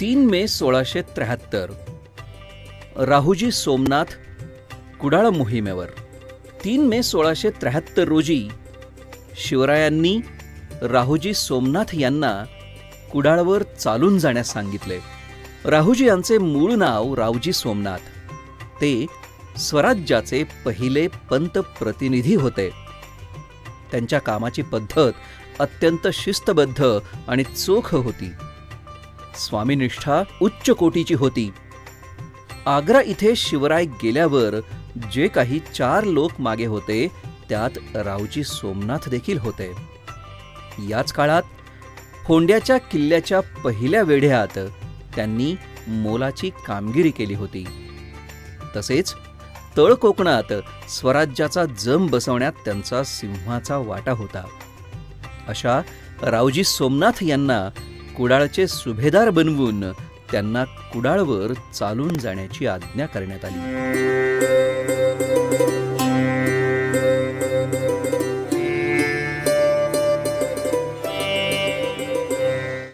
तीन मे सोळाशे त्र्याहत्तर. राहुजी सोमनाथ कुडाळ मोहिमेवर. तीन मे सोळाशे त्र्याहत्तर रोजी शिवरायांनी राहुजी सोमनाथ यांना कुडाळवर चालून जाण्यास सांगितले. राहुजी यांचे मूळ नाव रावजी सोमनाथ. ते स्वराज्याचे पहिले पंतप्रतिनिधी होते. त्यांच्या कामाची पद्धत अत्यंत शिस्तबद्ध आणि चोख होती. स्वामीनिष्ठा उच्च कोटीची होती. आग्रा इथे शिवराय गेल्यावर जे काही चार लोक मागे होते त्यात रावजी सोमनाथ देखील होते. याच काळात फोंड्याच्या किल्ल्याच्या पहिल्या वेढ्यात त्यांनी मोलाची कामगिरी केली होती. तसेच तळ कोकणात स्वराज्याचा जम बसवण्यात त्यांचा सिंहाचा वाटा होता. अशा रावजी सोमनाथ यांना कुडाळचे सुभेदार बनवून त्यांना कुडाळवर चालून जाण्याची आज्ञा करण्यात आली.